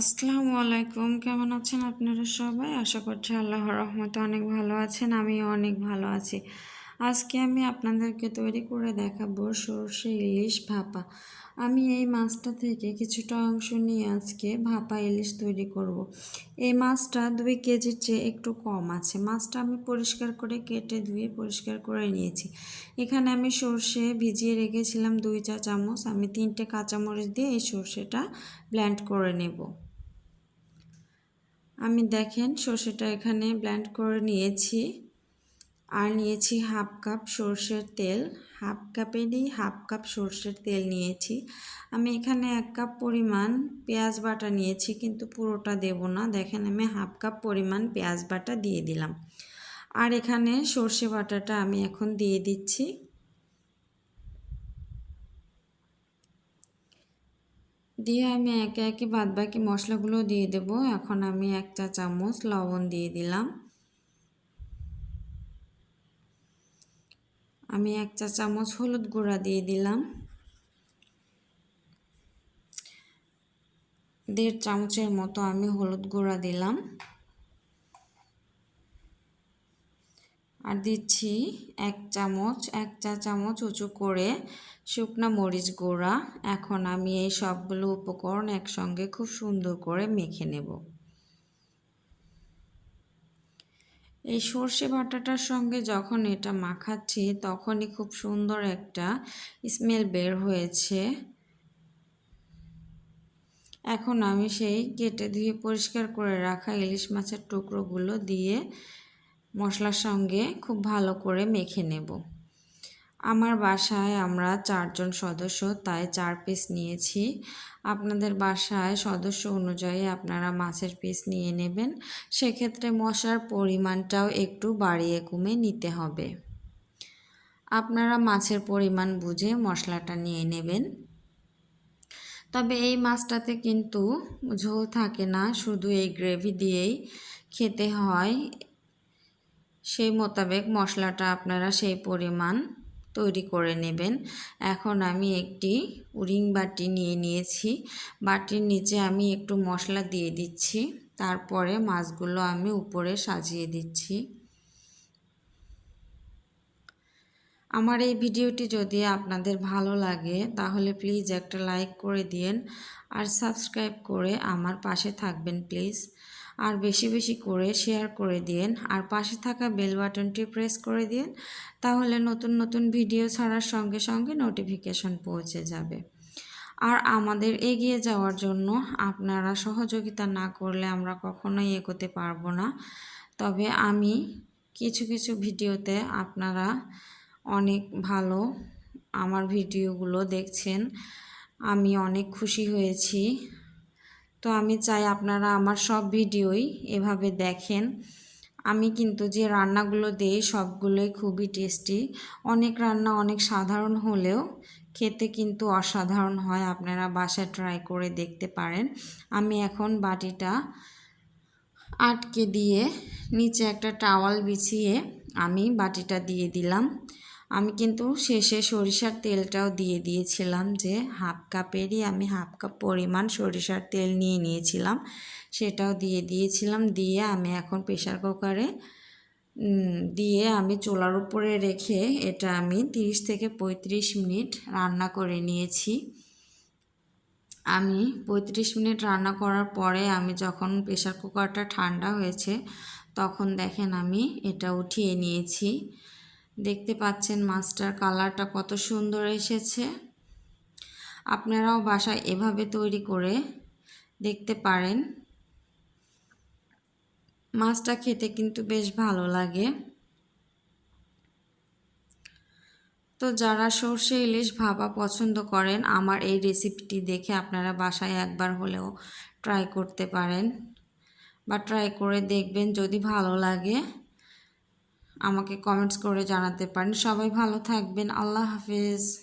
আসসালামু আলাইকুম। কেমন আছেন আপনারা সবাই? আশা করছি আল্লাহর রহমতে অনেক ভালো আছেন, আমিও অনেক ভালো আছি। আজকে আমি আপনাদেরকে তৈরি করে দেখাবো সর্ষে ইলিশ ভাপা। আমি এই মাছটা থেকে কিছুটা অংশ নিয়ে আজকে ভাপা ইলিশ তৈরি করব। এই মাছটা দুই কেজির চেয়ে একটু কম আছে। মাছটা আমি পরিষ্কার করে কেটে ধুয়ে পরিষ্কার করে নিয়েছি। এখানে আমি সর্ষে ভিজিয়ে রেখেছিলাম দুই চা চামচ। আমি তিনটে কাঁচামরিচ দিয়ে এই সর্ষেটা ব্ল্যান্ড করে নেব। আমি দেখেন সর্ষেটা এখানে ব্ল্যান্ড করে নিয়েছি। আর নিয়েছি হাফ কাপ সর্ষের তেল। হাফ কাপেরই হাফ কাপ সর্ষের তেল নিয়েছি। আমি এখানে এক কাপ পরিমাণ পেঁয়াজ বাটা নিয়েছি, কিন্তু পুরোটা দেব না। দেখেন আমি হাফ কাপ পরিমাণ পেঁয়াজ বাটা দিয়ে দিলাম। আর এখানে সর্ষে বাটাটা আমি এখন দিয়ে দিচ্ছি। দিয়ে আমি একে একে বাদ বাকি মশলাগুলো দিয়ে দেব। এখন আমি এক চা চামচ লবণ দিয়ে দিলাম। আমি এক চা চামচ হলুদ গুঁড়া দিয়ে দিলাম। দেড় চামচের মতো আমি হলুদ গুঁড়া দিলাম। আর দিচ্ছি এক চামচ, এক চা চামচ উঁচু করে শুকনা মরিচ গুঁড়া। এখন আমি এই সবগুলো উপকরণ একসঙ্গে খুব সুন্দর করে মেখে নেব। এই সর্ষে বাটাটার সঙ্গে যখন এটা মাখাচ্ছি, তখনই খুব সুন্দর একটা স্মেল বের হয়েছে। এখন আমি সেই কেটে ধুয়ে পরিষ্কার করে রাখা ইলিশ মাছের টুকরোগুলো দিয়ে মশলার সঙ্গে খুব ভালো করে মেখে নেব। আমার বাসায় আমরা চারজন সদস্য, তাই চার পিস নিয়েছি। আপনাদের বাসায় সদস্য অনুযায়ী আপনারা মাছের পিস নিয়ে নেবেন। সেক্ষেত্রে মশলার পরিমাণটাও একটু বাড়িয়ে কমে নিতে হবে। আপনারা মাছের পরিমাণ বুঝে মশলাটা নিয়ে নেবেন। তবে এই মাছটাতে কিন্তু ঝোল থাকে না, শুধু এই গ্রেভি দিয়েই খেতে হয়। সেই মোতাবেক মশলাটা আপনারা সেই পরিমাণ তৈরি করে নেবেন। এখন আমি একটি উরিং বাটি নিয়ে নিয়েছি। বাটির নিচে আমি একটু মশলা দিয়ে দিচ্ছি। তারপরে মাছগুলো আমি উপরে সাজিয়ে দিচ্ছি। আমার এই ভিডিওটি যদি আপনাদের ভালো লাগে, তাহলে প্লিজ একটা লাইক করে দিন আর সাবস্ক্রাইব করে আমার পাশে থাকবেন প্লিজ আর বেশি বেশি করে শেয়ার করে দিন আর পাশে থাকা বেল বাটনটি প্রেস করে দিন তাহলে নতুন নতুন ভিডিও ছাড়ার সঙ্গে সঙ্গে নোটিফিকেশন পৌঁছে যাবে। আর আমাদের এগিয়ে যাওয়ার জন্য আপনারা সহযোগিতা না করলে আমরা কখনোই এগোতে পারব না। তবে আমি কিছু কিছু ভিডিওতে আপনারা অনেক ভালো আমার ভিডিওগুলো দেখছেন। আমি অনেক খুশি হয়েছি। তো আমি চাই আপনারা আমার সব ভিডিওই এভাবে দেখেন। আমি কিন্তু যে রান্নাগুলো দিই সবগুলোই খুবই টেস্টি। অনেক রান্না অনেক সাধারণ হলেও খেতে কিন্তু অসাধারণ হয়, আপনারা বাসায় ট্রাই করে দেখতে পারেন। আমি এখন বাটিটা আটকে দিয়ে নিচে একটা টাওয়াল বিছিয়ে আমি বাটিটা দিয়ে দিলাম। আমি কিন্তু শেষে সরিষার তেলটাও দিয়ে দিয়েছিলাম যে হাফ কাপেরই আমি হাফ কাপ পরিমাণ সরিষার তেল নিয়ে নিয়েছিলাম। সেটাও দিয়ে দিয়েছিলাম, দিয়ে আমি এখন প্রেশার কুকারে দিয়ে আমি চোলার উপরে রেখে এটা আমি 30 থেকে 35 মিনিট রান্না করে নিয়েছি। আমি 35 মিনিট রান্না করার পরে আমি যখন প্রেশার কুকারটা ঠান্ডা হয়েছে, তখন দেখেন আমি এটা উঠিয়ে নিয়েছি। দেখতে পাচ্ছেন মাছটার কালারটা কত সুন্দর এসেছে। আপনারাও বাসায় এভাবে তৈরি করে দেখতে পারেন। মাছটা খেতে কিন্তু বেশ ভালো লাগে। তো যারা সর্ষে ইলিশ ভাপা পছন্দ করেন, আমার এই রেসিপিটি দেখে আপনারা বাসায় একবার হলেও ট্রাই করতে পারেন বা ট্রাই করে দেখবেন যদি ভালো লাগে। আমাকে কমেন্টস করে জানাতে পারেন। সবাই ভালো থাকবেন। আল্লাহ হাফিজ।